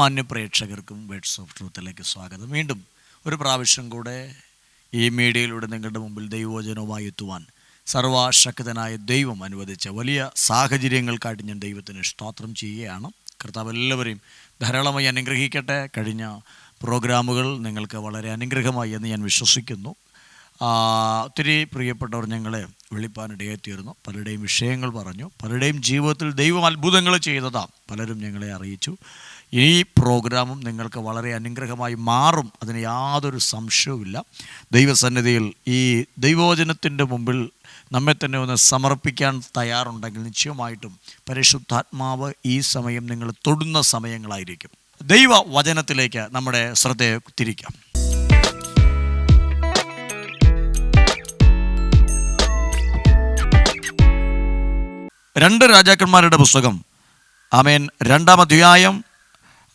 മാന്യ പ്രേക്ഷകർക്കും words of ട്രൂത്തിലേക്ക് സ്വാഗതം. വീണ്ടും ഒരു പ്രാവശ്യം കൂടെ ഈ മീഡിയയിലൂടെ നിങ്ങളുടെ മുമ്പിൽ ദൈവവചനവുമായി എത്തുവാൻ സർവാശക്തനായ ദൈവം അനുവദിച്ച വലിയ സാഹചര്യങ്ങൾക്കായിട്ട് ഞാൻ ദൈവത്തിന് സ്തോത്രം ചെയ്യുകയാണ്. കർത്താവ് എല്ലാവരെയും ധാരാളമായി അനുഗ്രഹിക്കട്ടെ. കഴിഞ്ഞ പ്രോഗ്രാമുകൾ നിങ്ങൾക്ക് വളരെ അനുഗ്രഹമായി എന്ന് ഞാൻ വിശ്വസിക്കുന്നു. ഒത്തിരി പ്രിയപ്പെട്ടവർ ഞങ്ങളെ വിളിപ്പാനിടയെത്തിയിരുന്നു പലരുടെയും വിഷയങ്ങൾ പറഞ്ഞു. പലരുടെയും ജീവിതത്തിൽ ദൈവം അത്ഭുതങ്ങൾ ചെയ്തതാണ് പലരും ഞങ്ങളെ അറിയിച്ചു. ഈ പ്രോഗ്രാമും നിങ്ങൾക്ക് വളരെ അനുഗ്രഹമായി മാറും. അതിന് യാതൊരു സംശയവുമില്ല. ദൈവസന്നിധിയിൽ ഈ ദൈവോചനത്തിന്റെ മുമ്പിൽ നമ്മെ തന്നെ ഒന്ന് സമർപ്പിക്കാൻ തയ്യാറുണ്ടെങ്കിൽ നിശ്ചയമായിട്ടും പരിശുദ്ധാത്മാവ് ഈ സമയം നിങ്ങൾ തൊടുന്ന സമയങ്ങളായിരിക്കും. ദൈവ വചനത്തിലേക്ക് നമ്മുടെ ശ്രദ്ധയെ തിരിക്കാം. രണ്ട് രാജാക്കന്മാരുടെ പുസ്തകം. ആമേൻ. രണ്ടാം അധ്യായം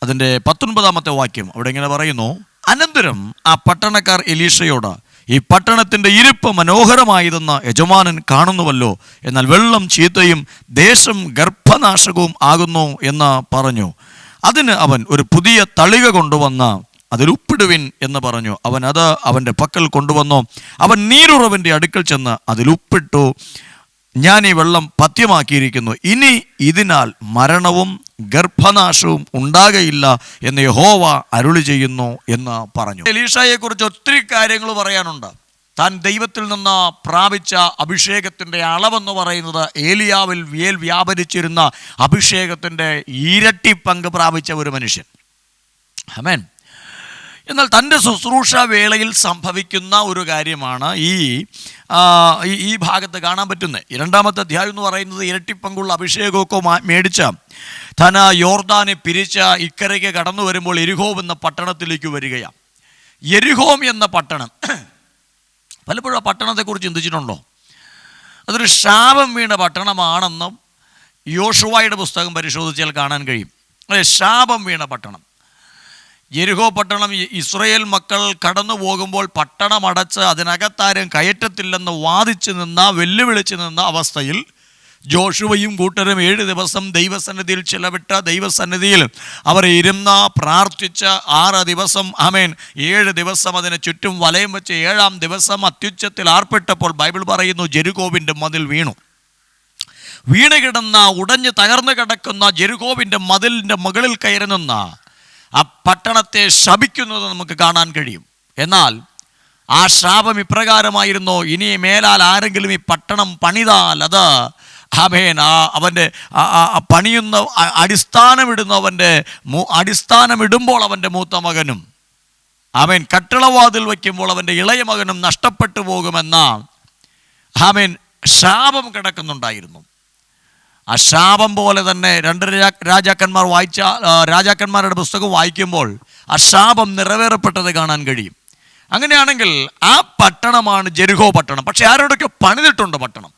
അതിന്റെ പത്തൊൻപതാമത്തെ വാക്യം അവിടെ ഇങ്ങനെ പറയുന്നു? അനന്തരം ആ പട്ടണക്കാർ എലീഷയോട് ഈ പട്ടണത്തിന്റെ ഇരിപ്പ് മനോഹരമായതെന്ന് യജമാനൻ കാണുന്നുവല്ലോ എന്നാൽ വെള്ളം ചീത്തയും ദേശം ഗർഭനാശകവും ആകുന്നു എന്ന് പറഞ്ഞു. അതിന് അവൻ ഒരു പുതിയ തളിക കൊണ്ടുവന്ന് അതിൽ ഉപ്പിടുവിൻ എന്ന് പറഞ്ഞു. അവൻ അത് അവന്റെ പക്കൽ കൊണ്ടുവന്നു. അവൻ നീരുറവിന്റെ അടുക്കൽ ചെന്ന് അതിൽ ഉപ്പിട്ടു. ഞാൻ ഈ വെള്ളം പഥ്യമാക്കിയിരിക്കുന്നു. ഇനി ഇതിനാൽ മരണവും ഗർഭനാശവും ഉണ്ടാകയില്ല എന്ന് യഹോവ അരുളി ചെയ്യുന്നു എന്ന് പറഞ്ഞു. എലീഷയെ കുറിച്ച് ഒത്തിരി കാര്യങ്ങൾ പറയാനുണ്ട്. താൻ ദൈവത്തിൽ നിന്ന് പ്രാപിച്ച അഭിഷേകത്തിന്റെ അളവെന്ന് പറയുന്നത് ഏലിയാവിൽ വേൽ വ്യാപരിച്ചിരുന്ന അഭിഷേകത്തിന്റെ ഇരട്ടി പങ്ക് പ്രാപിച്ച ഒരു മനുഷ്യൻ. അമേൻ എന്നാൽ തന്റെ ശുശ്രൂഷ വേളയിൽ സംഭവിക്കുന്ന ഒരു കാര്യമാണ് ഈ ഈ- ഭാഗത്ത് കാണാൻ പറ്റുന്നത്. രണ്ടാമത്തെ അധ്യായം എന്ന് പറയുന്നത് ഇരട്ടിപ്പങ്കുള്ള അഭിഷേകമൊക്കെ മേടിച്ച തന യോർദാനെ പിരിച്ച ഇക്കരയ്ക്ക് കടന്നു വരുമ്പോൾ എരിഹോം എന്ന പട്ടണത്തിലേക്ക് വരികയാണ്. എരിഹോം എന്ന പട്ടണം. പലപ്പോഴും ആ പട്ടണത്തെക്കുറിച്ച് ചിന്തിച്ചിട്ടുണ്ടോ? അതൊരു ശാപം വീണ പട്ടണമാണെന്നും യോഷുവായുടെ പുസ്തകം പരിശോധിച്ചാൽ കാണാൻ കഴിയും. അതെ ശാപം വീണ പട്ടണം. യെരിഹോ പട്ടണം ഇസ്രയേൽ മക്കൾ കടന്നു പോകുമ്പോൾ പട്ടണം അടച്ച് അതിനകത്താരും കയറ്റത്തില്ലെന്ന് വാദിച്ചു നിന്ന വെല്ലുവിളിച്ച് നിന്ന അവസ്ഥയിൽ ജോഷുവയും കൂട്ടരും ഏഴ് ദിവസം ദൈവസന്നിധിയിൽ ചിലവിട്ട ദൈവസന്നിധിയിൽ അവർ ഇരുന്ന പ്രാർത്ഥിച്ച ആറ് ദിവസം ആമേൻ ഏഴ് ദിവസം അതിന് ചുറ്റും വലയം വെച്ച് ഏഴാം ദിവസം അത്യുച്ചത്തിൽ ആർപ്പെട്ടപ്പോൾ ബൈബിൾ പറയുന്നു ജെരുകോവിന്റെ മതിൽ വീണു. വീണ് കിടന്ന ഉടഞ്ഞ് തകർന്നു കിടക്കുന്ന ജെരുകോവിന്റെ മതിലിന്റെ മുകളിൽ കയറി നിന്ന ആ പട്ടണത്തെ ശപിക്കുന്നത് നമുക്ക് കാണാൻ കഴിയും. എന്നാൽ ആ ശാപം ഇപ്രകാരമായിരുന്നു ഇനി മേലാൽ ആരെങ്കിലും ഈ പട്ടണം പണിതാൽ അത് ആമേൻ ആ അവന്റെ പണിയുന്ന അടിസ്ഥാനമിടുന്നവന്റെ അടിസ്ഥാനമിടുമ്പോൾ അവന്റെ മൂത്ത മകനും അവൻ കട്ടിളവാതിൽ വയ്ക്കുമ്പോൾ അവന്റെ ഇളയ മകനും നഷ്ടപ്പെട്ടു പോകുമെന്ന ആമേൻ ശാപം കിടക്കുന്നുണ്ടായിരുന്നു. ആ ശാപം പോലെ തന്നെ രണ്ട് രാജാ- രാജാക്കന്മാർ വായിച്ച രാജാക്കന്മാരുടെ പുസ്തകം വായിക്കുമ്പോൾ ആ ശാപം നിറവേറപ്പെട്ടത് കാണാൻ കഴിയും. അങ്ങനെയാണെങ്കിൽ ആ പട്ടണമാണ് ജെരുഹോ പട്ടണം. പക്ഷെ ആരോടൊക്കെ പണിതിട്ടുണ്ട് പട്ടണം?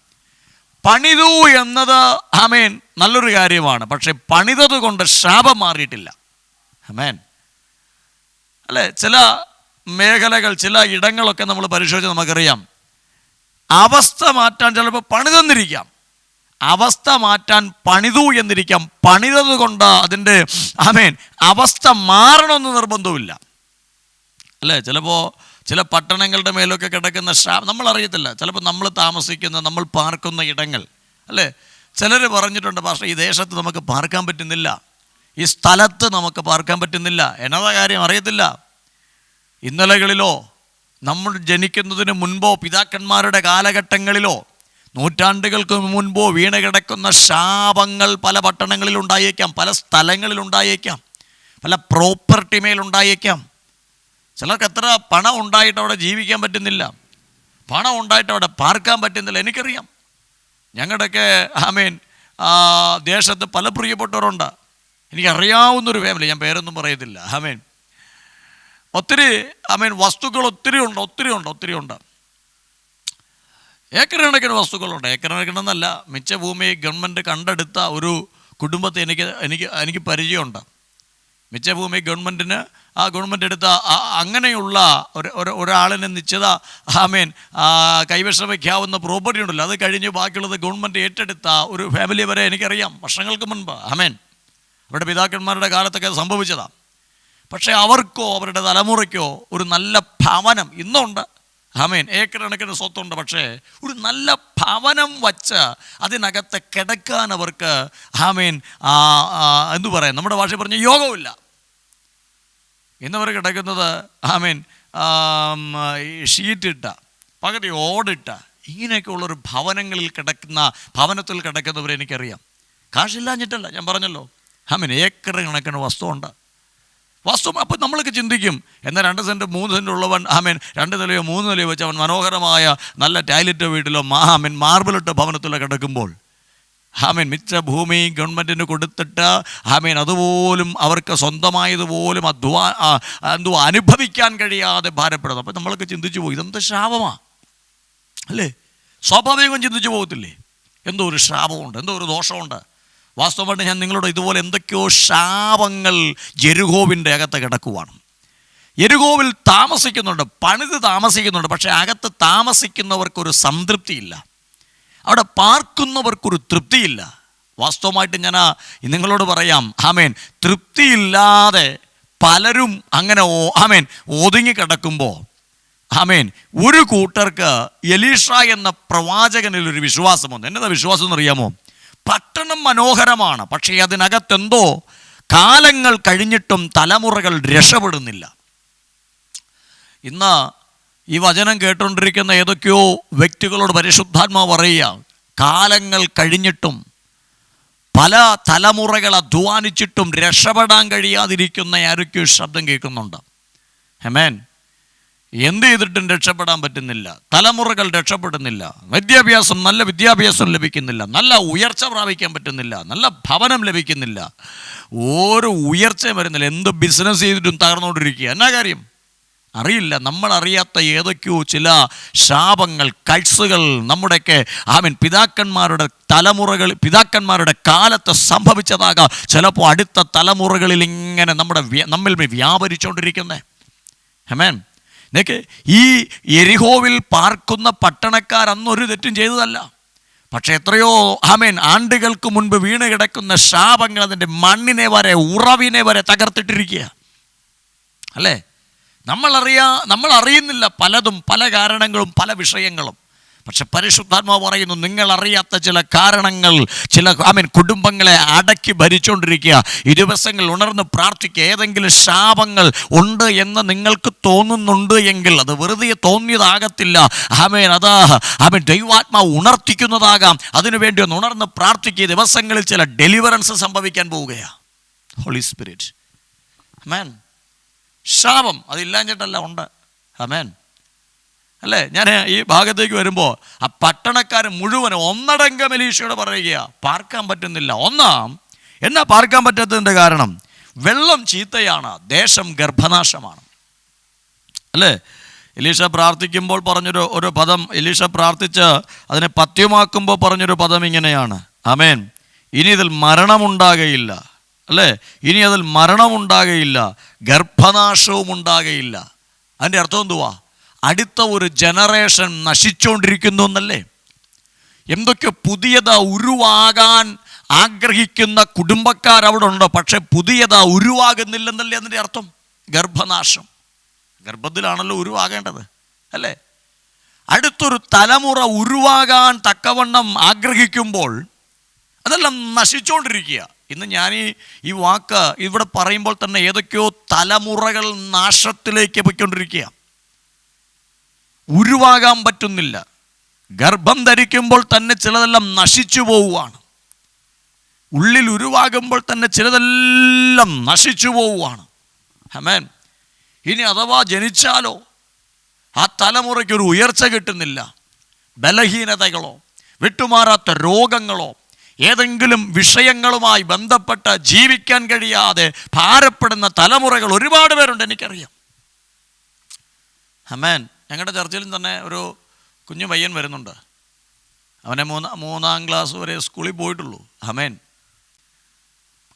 പണിതു എന്നത് ആമേൻ നല്ലൊരു കാര്യമാണ്. പക്ഷെ പണിതത് കൊണ്ട് ശാപം മാറിയിട്ടില്ല. ആമേൻ. അല്ലേ? ചില മേഖലകൾ ചില ഇടങ്ങളൊക്കെ നമ്മൾ പരിശോധിച്ച് നമുക്കറിയാം. അവസ്ഥ മാറ്റാൻ ചിലപ്പോൾ പണിതെന്നിരിക്കാം. അവസ്ഥ മാറ്റാൻ പണിതു എന്നിരിക്കാം. പണിതത് കൊണ്ട് അതിന്റെ ആമേൻ അവസ്ഥ മാറണമെന്ന് നിർബന്ധവുമില്ല. അല്ലേ? ചിലപ്പോൾ ചില പട്ടണങ്ങളുടെ മേലൊക്കെ കിടക്കുന്ന ഷാ നമ്മൾ അറിയത്തില്ല ചിലപ്പോൾ നമ്മൾ താമസിക്കുന്ന നമ്മൾ പാർക്കുന്ന ഇടങ്ങൾ. അല്ലേ? ചിലർ പറഞ്ഞിട്ടുണ്ട് പക്ഷേ ഈ ദേശത്ത് നമുക്ക് പാർക്കാൻ പറ്റുന്നില്ല. ഈ സ്ഥലത്ത് നമുക്ക് പാർക്കാൻ പറ്റുന്നില്ല. എന്നതാ കാര്യം അറിയത്തില്ല. ഇന്നലകളിലോ നമ്മൾ ജനിക്കുന്നതിന് മുൻപോ പിതാക്കന്മാരുടെ കാലഘട്ടങ്ങളിലോ നൂറ്റാണ്ടുകൾക്ക് മുൻപോ വീണ് കിടക്കുന്ന ശാപങ്ങൾ പല പട്ടണങ്ങളിൽ ഉണ്ടായേക്കാം പല സ്ഥലങ്ങളിൽ ഉണ്ടായേക്കാം പല പ്രോപ്പർട്ടി മേലുണ്ടായേക്കാം ചിലർക്ക് എത്ര പണം ഉണ്ടായിട്ട് അവിടെ ജീവിക്കാൻ പറ്റുന്നില്ല പണം ഉണ്ടായിട്ട് അവിടെ പാർക്കാൻ പറ്റുന്നില്ല എനിക്കറിയാം. ഞങ്ങളുടെയൊക്കെ ഐ മീൻ ദേശത്ത് പല പ്രിയപ്പെട്ടവരുണ്ട്. എനിക്കറിയാവുന്നൊരു ഫാമിലി ഞാൻ പേരൊന്നും പറയത്തില്ല ആമേൻ ഒത്തിരി ഐ മീൻ വസ്തുക്കൾ ഒത്തിരി ഉണ്ട് ഒത്തിരി ഉണ്ട് ഒത്തിരി ഉണ്ട്. ഏക്കർ കണക്കിന് വസ്തുക്കളുണ്ട്. ഏക്കർ മിച്ച ഭൂമി ഗവൺമെന്റ് കണ്ടെടുത്ത ഒരു കുടുംബത്തെ എനിക്ക് എനിക്ക് എനിക്ക് പരിചയമുണ്ട്. മിച്ച ഭൂമി ഗവൺമെന്റിന് ആ ഗവൺമെന്റ് എടുത്ത അങ്ങനെയുള്ള ഒരു ഒരു ഒരാളിന് നിശ്ചിത ആമേൻ കൈവശം വയ്ക്കാവുന്ന പ്രോപ്പർട്ടി ഉണ്ടല്ലോ. അത് കഴിഞ്ഞ് ബാക്കിയുള്ളത് ഗവൺമെന്റ് ഏറ്റെടുത്ത ഒരു ഫാമിലി വരെ എനിക്കറിയാം. വർഷങ്ങൾക്ക് മുൻപ് ആമേൻ അവരുടെ പിതാക്കന്മാരുടെ കാലത്തൊക്കെ സംഭവിച്ചതാണ് പക്ഷേ അവർക്കോ അവരുടെ തലമുറയ്ക്കോ ഒരു നല്ല ഭവനം ഇന്നുണ്ട്. ആമേൻ. ഏക്കർ കണക്കിന് സ്വത്തുണ്ട്. പക്ഷേ ഒരു നല്ല ഭവനം വച്ച് അതിനകത്ത് കിടക്കാൻ അവർക്ക് ആമേൻ എന്തു പറയാം. നമ്മുടെ ഭാഷ പറഞ്ഞ യോഗമില്ല ഇന്നവർ കിടക്കുന്നത് ആമേൻ ഷീറ്റിട്ട പകുതി ഓടിട്ട ഇങ്ങനെയൊക്കെയുള്ളൊരു ഭവനങ്ങളിൽ കിടക്കുന്ന ഭവനത്തിൽ കിടക്കുന്നവരെ എനിക്കറിയാം. കാശില്ലാഞ്ഞിട്ടല്ല ഞാൻ പറഞ്ഞല്ലോ. ആമേൻ ഏക്കർ കണക്കിന് വസ്തുവുണ്ട്. വസ്തു അപ്പം നമ്മളൊക്കെ ചിന്തിക്കും എന്നാൽ രണ്ട് സെന്റ് മൂന്ന് സെന്റ് ഉള്ളവൻ ആമേൻ രണ്ട് നിലയോ മൂന്ന് നിലയോ വെച്ച് അവൻ മനോഹരമായ നല്ല ടൈലറ്റ് വീട്ടിലോ മാ ആമീൻ മാർബിളിട്ട ഭവനത്തിലോ കിടക്കുമ്പോൾ ആമീൻ മിച്ച ഭൂമി ഗവൺമെന്റിന് കൊടുത്തിട്ട് ആമേൻ അതുപോലും അവർക്ക് സ്വന്തമായതുപോലും അധ്വാ എന്തോ അനുഭവിക്കാൻ കഴിയാതെ ഭാരപ്പെടുന്നു. അപ്പം നമ്മളൊക്കെ ചിന്തിച്ചു പോകും ഇതെന്ത് ശാപമാണ് അല്ലേ? സ്വാഭാവികം ചിന്തിച്ചു പോകത്തില്ലേ? എന്തോ ഒരു ശാപമുണ്ട് എന്തോ ഒരു ദോഷമുണ്ട്. വാസ്തവമായിട്ട് ഞാൻ നിങ്ങളോട് ഇതുപോലെ എന്തൊക്കെയോ ശാപങ്ങൾ ജെരുഗോവിന്റെ അകത്ത് കിടക്കുവാണ്. എരുകോവിൽ താമസിക്കുന്നുണ്ട് പണിത് താമസിക്കുന്നുണ്ട് പക്ഷേ അകത്ത് താമസിക്കുന്നവർക്കൊരു സംതൃപ്തിയില്ല. അവിടെ പാർക്കുന്നവർക്കൊരു തൃപ്തിയില്ല. വാസ്തവമായിട്ട് ഞാൻ നിങ്ങളോട് പറയാം ആമേൻ തൃപ്തിയില്ലാതെ പലരും അങ്ങനെ ഓ- ആമേൻ ഒതുങ്ങി കിടക്കുമ്പോൾ ആമേൻ ഒരു കൂട്ടർക്ക് എലീഷ എന്ന പ്രവാചകനിൽ ഒരു വന്നു എന്നതാ വിശ്വാസം എന്നറിയാമോ? മനോഹരമാണ്. പക്ഷേ അതിനകത്തെന്തോ കാലങ്ങൾ കഴിഞ്ഞിട്ടും തലമുറകൾ രക്ഷപ്പെടുന്നില്ല. ഇന്ന് ഈ വചനം കേട്ടുകൊണ്ടിരിക്കുന്ന ഏതൊക്കെയോ വ്യക്തികളോട് പരിശുദ്ധാത്മാവ് പറയുക കാലങ്ങൾ കഴിഞ്ഞിട്ടും പല തലമുറകൾ അധ്വാനിച്ചിട്ടും രക്ഷപ്പെടാൻ കഴിയാതിരിക്കുന്ന ആരൊക്കെയോ ശബ്ദം കേൾക്കുന്നുണ്ട്. ഹെമേൻ എന്ത് ചെയ്തിട്ടും രക്ഷപ്പെടാൻ പറ്റുന്നില്ല. തലമുറകൾ രക്ഷപ്പെടുന്നില്ല. വിദ്യാഭ്യാസം നല്ല വിദ്യാഭ്യാസം ലഭിക്കുന്നില്ല. നല്ല ഉയർച്ച പ്രാപിക്കാൻ പറ്റുന്നില്ല. നല്ല ഭവനം ലഭിക്കുന്നില്ല. ഓരോ ഉയർച്ചയും വരുന്നില്ല. എന്ത് ബിസിനസ് ചെയ്തിട്ടും തകർന്നുകൊണ്ടിരിക്കുക. എന്നാ കാര്യം? അറിയില്ല. നമ്മൾ അറിയാത്ത ഏതൊക്കെയോ ചില ശാപങ്ങൾ കഴ്സുകൾ നമ്മുടെയൊക്കെ ആമീൻ പിതാക്കന്മാരുടെ തലമുറകൾ പിതാക്കന്മാരുടെ കാലത്ത് സംഭവിച്ചതാകാം. ചിലപ്പോൾ അടുത്ത തലമുറകളിൽ ഇങ്ങനെ നമ്മുടെ നമ്മിൽ വ്യാപരിച്ചുകൊണ്ടിരിക്കുന്നത് ഹമേൻ നിനക്ക് ഈ എരിഹോവിൽ പാർക്കുന്ന പട്ടണക്കാർ അന്നൊരു തെറ്റും ചെയ്തതല്ല. പക്ഷെ എത്രയോ ആമേൻ ആണ്ടുകൾക്ക് മുൻപ് വീണ് കിടക്കുന്ന ശാപങ്ങൾ അതിന്റെ മണ്ണിനെ വരെ ഉറവിനെ വരെ തകർത്തിട്ടിരിക്കുക. അല്ലേ? നമ്മളറിയാ നമ്മൾ അറിയുന്നില്ല പലതും പല കാരണങ്ങളും പല വിഷയങ്ങളും. പക്ഷെ പരിശുദ്ധാത്മാവ് പറയുന്നു നിങ്ങൾ അറിയാത്ത ചില കാരണങ്ങൾ ചില ഐ മീൻ കുടുംബങ്ങളെ അടക്കി ഭരിച്ചുകൊണ്ടിരിക്കുക ഈ ദിവസങ്ങൾ ഉണർന്ന് പ്രാർത്ഥിക്കുക. ഏതെങ്കിലും ശാപങ്ങൾ ഉണ്ട് എന്ന് നിങ്ങൾക്ക് തോന്നുന്നുണ്ട് എങ്കിൽ അത് വെറുതെ തോന്നിയതാകത്തില്ല. ആമേൻ. അതാ ആമേൻ ദൈവാത്മാവ് ഉണർത്തിക്കുന്നതാകാം. അതിനുവേണ്ടി ഒന്ന് ഉണർന്ന് പ്രാർത്ഥിക്കുക. ദിവസങ്ങളിൽ ചില ഡെലിവറൻസ് സംഭവിക്കാൻ പോവുകയാണ് ഹോളി സ്പിരിറ്റ്. ആമേൻ. ശാപം അതില്ലാഞ്ഞിട്ടല്ല ഉണ്ട്. അമേൻ അല്ലേ? ഞാൻ ഈ ഭാഗത്തേക്ക് വരുമ്പോൾ ആ പട്ടണക്കാർ മുഴുവൻ ഒന്നടങ്ക മലീഷയോട് പറയുക പാർക്കാൻ പറ്റുന്നില്ല. ഒന്നാം എന്നാ പാർക്കാൻ പറ്റാത്തതിന്റെ കാരണം? വെള്ളം ചീത്തയാണ് ദേശം ഗർഭനാശമാണ്. അല്ലേ? എലീഷ പ്രാർത്ഥിക്കുമ്പോൾ പറഞ്ഞൊരു ഒരു പദം എലീഷ പ്രാർത്ഥിച്ച് അതിനെ പത്യമാക്കുമ്പോൾ പറഞ്ഞൊരു പദം ഇങ്ങനെയാണ്. ആമേൻ. ഇനി ഇതിൽ മരണമുണ്ടാകയില്ല. അല്ലേ? ഇനി അതിൽ മരണമുണ്ടാകയില്ല ഗർഭനാശവും ഉണ്ടാകയില്ല അതിന്റെ അർത്ഥം എന്തുവാ? അടുത്ത ഒരു ജനറേഷൻ നശിച്ചുകൊണ്ടിരിക്കുന്നു എന്നല്ലേ? എന്തൊക്കെ പുതിയതാ ഉരുവാകാൻ ആഗ്രഹിക്കുന്ന കുടുംബക്കാർ അവിടെ ഉണ്ട് പക്ഷെ പുതിയതാ ഉരുവാകുന്നില്ലെന്നല്ലേ അതിന്റെ അർത്ഥം? ഗർഭനാശം. ഗർഭത്തിലാണല്ലോ ഉരുവാകേണ്ടത് അല്ലേ? അടുത്തൊരു തലമുറ ഉരുവാകാൻ തക്കവണ്ണം ആഗ്രഹിക്കുമ്പോൾ അതെല്ലാം നശിച്ചുകൊണ്ടിരിക്കുക ഇന്ന് ഞാൻ ഈ ഈ വാക്ക് ഇവിടെ പറയുമ്പോൾ തന്നെ ഏതൊക്കെയോ തലമുറകൾ നാശത്തിലേക്ക് പോയിക്കൊണ്ടിരിക്കുക. ഉരുവാകാൻ പറ്റുന്നില്ല. ഗർഭം ധരിക്കുമ്പോൾ തന്നെ ചിലതെല്ലാം നശിച്ചു പോവുകയാണ്. ഉള്ളിൽ ഉരുവാകുമ്പോൾ തന്നെ ചിലതെല്ലാം നശിച്ചു പോവുകയാണ്. ഹമേൻ ഇനി അഥവാ ജനിച്ചാലോ ആ തലമുറയ്ക്ക് ഒരു ഉയർച്ച കിട്ടുന്നില്ല. ബലഹീനതകളോ വിട്ടുമാറാത്ത രോഗങ്ങളോ ഏതെങ്കിലും വിഷയങ്ങളുമായി ബന്ധപ്പെട്ട് ജീവിക്കാൻ കഴിയാതെ ഭാരപ്പെടുന്ന തലമുറകൾ ഒരുപാട് പേരുണ്ട് എനിക്കറിയാം. ഹമേൻ ഞങ്ങളുടെ ചർച്ചിലും തന്നെ ഒരു കുഞ്ഞു പയ്യൻ വരുന്നുണ്ട്. അവനെ മൂന്നാം മൂന്നാം ക്ലാസ് വരെ സ്കൂളിൽ പോയിട്ടുള്ളൂ. ഹമേൻ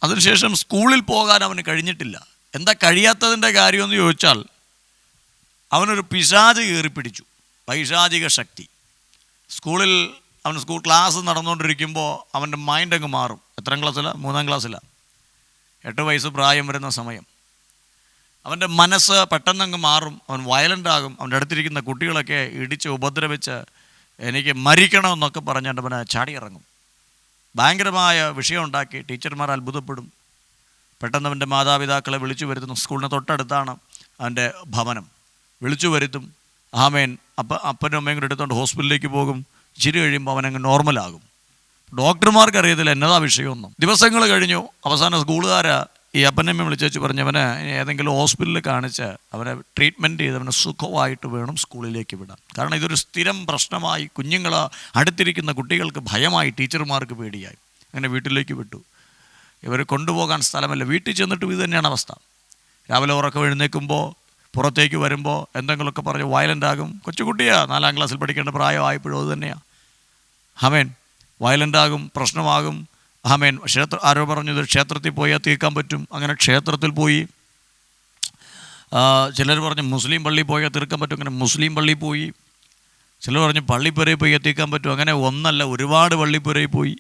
അതിനുശേഷം സ്കൂളിൽ പോകാൻ അവന് കഴിഞ്ഞിട്ടില്ല. എന്താ കഴിയാത്തതിന്റെ കാര്യമെന്ന് ചോദിച്ചാൽ അവനൊരു പിശാജ് കയറി പിടിച്ചു പൈശാചിക ശക്തി. സ്കൂളിൽ അവൻ സ്കൂൾ ക്ലാസ് നടന്നുകൊണ്ടിരിക്കുമ്പോൾ അവന്റെ മൈൻഡ് അങ്ങ് മാറും. എത്രാം ക്ലാസ്സിലാണ് മൂന്നാം ക്ലാസ്സിലാണ് എട്ട് വയസ്സ് പ്രായം വരുന്ന സമയം. അവന്റെ മനസ്സ് പെട്ടെന്നങ്ങ് മാറും. അവൻ വയലന്റ് ആകും. അവന്റെ അടുത്തിരിക്കുന്ന കുട്ടികളൊക്കെ ഇടിച്ച് ഉപദ്രവിച്ച് എനിക്ക് മരിക്കണമെന്നൊക്കെ പറഞ്ഞുകൊണ്ട് അവനെ ചാടിയിറങ്ങും. ഭയങ്കരമായ വിഷയം ഉണ്ടാക്കി ടീച്ചർമാർ അത്ഭുതപ്പെടും. പെട്ടെന്ന് അവന്റെ മാതാപിതാക്കളെ വിളിച്ചു വരുത്തുന്നു. സ്കൂളിന് തൊട്ടടുത്താണ് അവന്റെ ഭവനം. വിളിച്ചു വരുത്തും. ആമേൻ. അപ്പ അപ്പനും അമ്മയും കൂടെ എടുത്തുകൊണ്ട് ഹോസ്പിറ്റലിലേക്ക് പോകും. ഇച്ചിരി കഴിയുമ്പോൾ അവനങ്ങ് നോർമലാകും. ഡോക്ടർമാർക്ക് അറിയത്തില്ല എന്നതാ വിഷയമൊന്നും. ദിവസങ്ങൾ കഴിഞ്ഞു. അവസാന സ്കൂളുകാരാ ഈ അപ്പനമ്മ വിളിച്ചു പറഞ്ഞവന് ഏതെങ്കിലും ഹോസ്പിറ്റലിൽ കാണിച്ച് അവനെ ട്രീറ്റ്മെന്റ് ചെയ്ത് അവനെ സുഖമായിട്ട് വേണം സ്കൂളിലേക്ക് വിടാൻ. കാരണം ഇതൊരു സ്ഥിരം പ്രശ്നമായി കുഞ്ഞുങ്ങൾ അടുത്തിരിക്കുന്ന കുട്ടികൾക്ക് ഭയമായി ടീച്ചർമാർക്ക് പേടിയായി. അങ്ങനെ വീട്ടിലേക്ക് വിട്ടു. ഇവർ കൊണ്ടുപോകാൻ സ്ഥലമല്ല. വീട്ടിൽ ചെന്നിട്ടും ഇത് തന്നെയാണ് അവസ്ഥ. രാവിലെ ഉറക്കം എഴുന്നേൽക്കുമ്പോൾ പുറത്തേക്ക് വരുമ്പോൾ എന്തെങ്കിലുമൊക്കെ പറഞ്ഞ് വയലന്റ് ആകും. കൊച്ചുകുട്ടിയാ നാലാം ക്ലാസ്സിൽ പഠിക്കേണ്ട പ്രായമായപ്പോഴും അത് തന്നെയാണ് ഹമേൻ വയലന്റ് ആകും പ്രശ്നമാകും ഹമേൻ ക്ഷേത്ര ആരോ പറഞ്ഞത് ക്ഷേത്രത്തിൽ പോയാൽ തീർക്കാൻ പറ്റും. അങ്ങനെ ക്ഷേത്രത്തിൽ പോയി. ചിലർ പറഞ്ഞു മുസ്ലിം പള്ളി പോയാൽ തീർക്കാൻ പറ്റും. അങ്ങനെ മുസ്ലിം പള്ളി പോയി. ചിലർ പറഞ്ഞു പള്ളിപ്പുരയിൽ പോയി എത്തിക്കാൻ പറ്റും. അങ്ങനെ ഒന്നല്ല ഒരുപാട് പള്ളിപ്പുരയിൽ പോയി.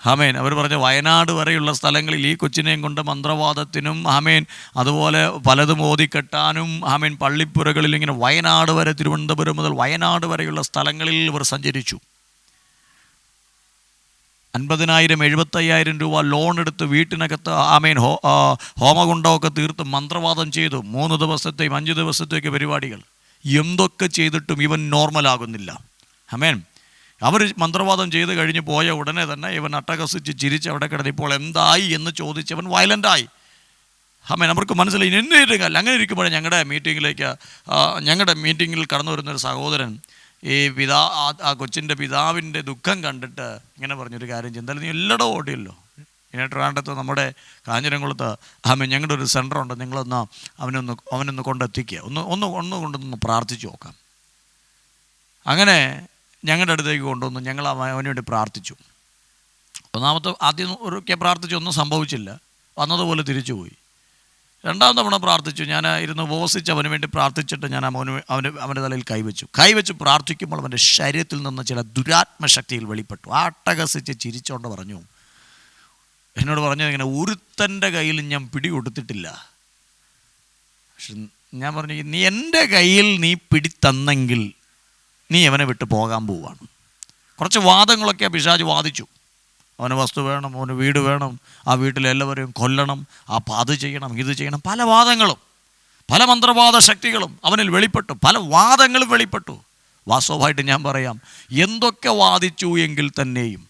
ഹമേൻ അവർ പറഞ്ഞ വയനാട് വരെയുള്ള സ്ഥലങ്ങളിൽ ഈ കൊച്ചിനെയും കൊണ്ട് മന്ത്രവാദത്തിനും ഹമേൻ അതുപോലെ പലതും ഓതിക്കെട്ടാനും ഹമേൻ പള്ളിപ്പുരകളിൽ ഇങ്ങനെ വയനാട് വരെ തിരുവനന്തപുരം മുതൽ വയനാട് വരെയുള്ള സ്ഥലങ്ങളിൽ ഇവർ സഞ്ചരിച്ചു. അൻപതിനായിരം എഴുപത്തയ്യായിരം രൂപ ലോൺ എടുത്ത് വീട്ടിനകത്ത് ആമേൻ ഹോ ഹോമകുണ്ടമൊക്കെ തീർത്ത് മന്ത്രവാദം ചെയ്തു. മൂന്ന് ദിവസത്തെയും അഞ്ച് ദിവസത്തേക്ക് പരിപാടികൾ. എന്തൊക്കെ ചെയ്തിട്ടും ഇവൻ നോർമലാകുന്നില്ല അമേൻ അവർ മന്ത്രവാദം ചെയ്ത് കഴിഞ്ഞ് പോയ ഉടനെ തന്നെ ഇവൻ അട്ടഹസിച്ച് ചിരിച്ച് അവിടെ കിടന്ന് ഇപ്പോൾ എന്തായി എന്ന് ചോദിച്ചവൻ വയലന്റായി അമ്മേൻ അവർക്ക് മനസ്സിലായി എന്നിരുന്നില്ല അങ്ങനെ ഇരിക്കുമ്പോഴേ ഞങ്ങളുടെ മീറ്റിങ്ങിലേക്ക് ഞങ്ങളുടെ മീറ്റിങ്ങിൽ കടന്നു വരുന്നൊരു സഹോദരൻ ഈ പിതാ ആ- കൊച്ചിന്റെ പിതാവിന്റെ ദുഃഖം കണ്ടിട്ട് ഇങ്ങനെ പറഞ്ഞൊരു കാര്യം ചെയ്യും. എന്തായാലും നീ എല്ലായിടവും ഓടിയല്ലോ. ഇനി ട്രാണ്ടത്ത് നമ്മുടെ കാഞ്ഞിരംകുളത്ത് ആമേ ഞങ്ങളുടെ ഒരു സെന്റർ ഉണ്ട് നിങ്ങളൊന്ന് അവനൊന്ന് അവനൊന്ന് കൊണ്ടെത്തിക്കുക ഒന്ന് ഒന്ന് ഒന്ന് കൊണ്ടൊന്ന് പ്രാർത്ഥിച്ചു നോക്കാം. അങ്ങനെ ഞങ്ങളുടെ അടുത്തേക്ക് കൊണ്ടുവന്നു. ഞങ്ങൾ അവ- അവന് വേണ്ടി പ്രാർത്ഥിച്ചു. ഒന്നാമത്തെ ആദ്യം ഒരു പ്രാർത്ഥിച്ചു ഒന്നും സംഭവിച്ചില്ല. വന്നതുപോലെ തിരിച്ചു പോയി രണ്ടാം തവണ പ്രാർത്ഥിച്ചു. ഞാൻ ഇരുന്ന് ഉപവസിച്ച് അവന് വേണ്ടി പ്രാർത്ഥിച്ചിട്ട് ഞാൻ അവന് അവന് അവന്റെ തലയിൽ കൈവച്ചു. കൈവച്ച് പ്രാർത്ഥിക്കുമ്പോൾ അവന്റെ ശരീരത്തിൽ നിന്ന് ചില ദുരാത്മശക്തിയിൽ വെളിപ്പെട്ടു. ആട്ടകസിച്ച് ചിരിച്ചോണ്ട് പറഞ്ഞു എന്നോട് പറഞ്ഞു ഇങ്ങനെ ഒരുത്തന്റെ കയ്യിൽ ഞാൻ പിടികൊടുത്തിട്ടില്ല. പക്ഷെ ഞാൻ പറഞ്ഞു നീ എന്റെ കയ്യിൽ നീ പിടിത്തന്നെങ്കിൽ നീ അവനെ വിട്ട് പോകാൻ പോവാണ്. കുറച്ച് വാദങ്ങളൊക്കെ പിശാജ് വാദിച്ചു. അവന് വസ്തു വേണം അവന് വീട് വേണം ആ വീട്ടിലെല്ലാവരെയും കൊല്ലണം ആ അത് ചെയ്യണം ഇത് ചെയ്യണം പല വാദങ്ങളും പല മന്ത്രവാദ ശക്തികളും അവനിൽ വെളിപ്പെട്ടു പല വാദങ്ങളും വെളിപ്പെട്ടു. വാസ്തവമായിട്ട് ഞാൻ പറയാം എന്തൊക്കെ വാദിച്ചു എങ്കിൽ തന്നെയും